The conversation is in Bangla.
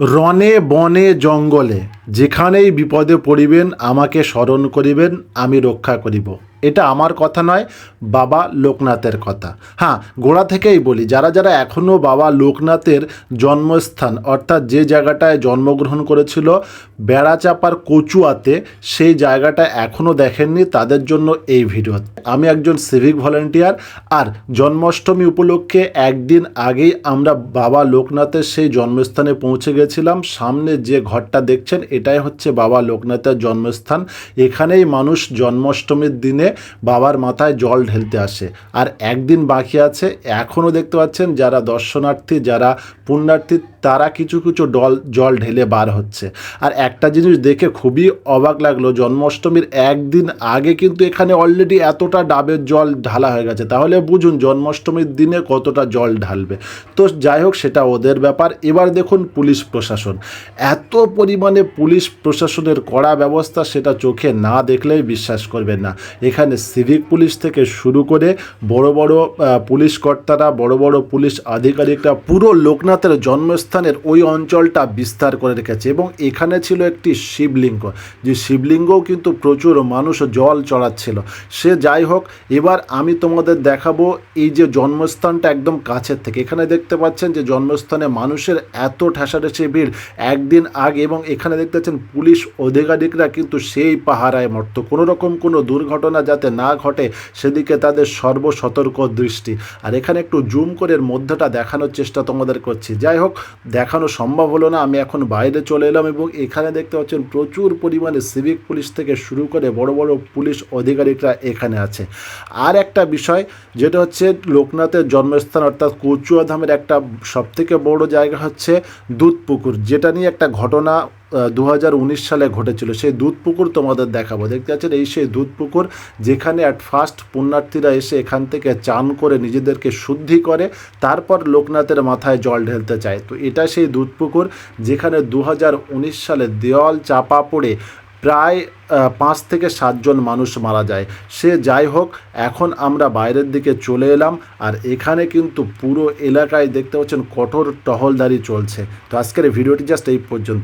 রনে বনে জঙ্গলে যেখানেই বিপদে পড়িবেন, আমাকে স্মরণ করিবেন, আমি রক্ষা করিব। এটা আমার কথা নয়, বাবা লোকনাথের কথা। হ্যাঁ গোড়া থেকেই বলি, যারা যারা এখনও বাবা লোকনাথের জন্মস্থান, অর্থাৎ যে জায়গাটায় জন্মগ্রহণ করেছিল, বেড়াচাপার কচুয়াতে, সেই জায়গাটা এখনও দেখেননি, তাদের জন্য এই ভিডিও। আমি একজন সিভিক ভলেন্টিয়ার, আর জন্মাষ্টমী উপলক্ষে একদিন আগেই আমরা বাবা লোকনাথের সেই জন্মস্থানে পৌঁছে গেছিলাম। সামনে যে ঘরটা দেখছেন এটাই হচ্ছে বাবা লোকনাথের জন্মস্থান। এখানেই মানুষ জন্মাষ্টমীর দিনে বাবার মাথায় জল ঢেলতে আসে। আর একদিন বাকি আছে, এখনও দেখতে পাচ্ছেন যারা দর্শনার্থী, যারা পুণ্যার্থী, তারা কিছু কিছু ডল, জল ঢেলে বার হচ্ছে। আর একটা জিনিস দেখে খুবই অবাক লাগল, জন্মাষ্টমীর একদিন আগে কিন্তু এখানে অলরেডি এতটা ডাবের জল ঢালা হয়ে গেছে। তাহলে বুঝুন জন্মাষ্টমীর দিনে কতটা জল ঢালবে। তো যাই হোক, সেটা ওদের ব্যাপার। এবার দেখুন পুলিশ প্রশাসন। এত পরিমাণে পুলিশ প্রশাসনের কড়া ব্যবস্থা সেটা চোখে না দেখলেই বিশ্বাস করবেন না। এখানে সিভিক পুলিশ থেকে শুরু করে বড় বড় পুলিশ কর্তারা, বড় বড় পুলিশ আধিকারিকরা পুরো লোকনাথের জন্মস্থানের ওই অঞ্চলটা বিস্তার করে রেখেছে এবং এখানে ছিল একটি শিবলিঙ্গ। যে শিবলিঙ্গও কিন্তু প্রচুর মানুষ জল চড়াচ্ছিল। সে যাই হোক, এবার আমি তোমাদের দেখাবো এই যে জন্মস্থানটা একদম কাছের থেকে। এখানে দেখতে পাচ্ছেন যে জন্মস্থানে মানুষের এত ঠেসাঠেসি ভিড়। একদিন আগে এবং এখানে দেখতে পাচ্ছেন পুলিশ আধিকারিকরা কিন্তু সেই পাহারায় মরত কোনো রকম কোনো দুর্ঘটনা যাতে না ঘটে, সেদিকে তাদের সর্বসতর্ক দৃষ্টি। আর এখানে একটু জুম করে মধ্যটা দেখানোর চেষ্টা তোমাদের করছি। যাই হোক, দেখানো সম্ভব হলো না, আমি এখন বাইরে চলে এলাম এবং এখানে দেখতে পাচ্ছেন প্রচুর পরিমাণে সিভিক পুলিশ থেকে শুরু করে বড় বড় পুলিশ আধিকারিকরা এখানে আছে। আর একটা বিষয়, যেটা হচ্ছে লোকনাথের জন্মস্থান, অর্থাৎ কচুয়া ধামের একটা সবথেকে বড় জায়গা হচ্ছে দুধপুকুর, যেটা নিয়ে একটা ঘটনা দু হাজার উনিশ সালে ঘটেছিল। সেই দুধ পুকুর তোমাদের দেখাবো। দেখতে পাচ্ছেন, এই সেই দুধ পুকুর যেখানে অ্যাট ফার্স্ট পুণ্যার্থীরা এসে এখান থেকে চান করে নিজেদেরকে শুদ্ধি করে, তারপর লোকনাথের মাথায় জল ঢেলতে চায়। তো এটা সেই দুধ পুকুর যেখানে দু হাজার উনিশ সালে দেওয়াল চাপা পড়ে প্রায় পাঁচ থেকে সাতজন মানুষ মারা যায়। সে যাই হোক, এখন আমরা বাইরের দিকে চলে এলাম আর এখানে কিন্তু পুরো এলাকায় দেখতে পাচ্ছেন কঠোর টহলদারি চলছে। তো আজকের ভিডিওটি জাস্ট এই পর্যন্ত।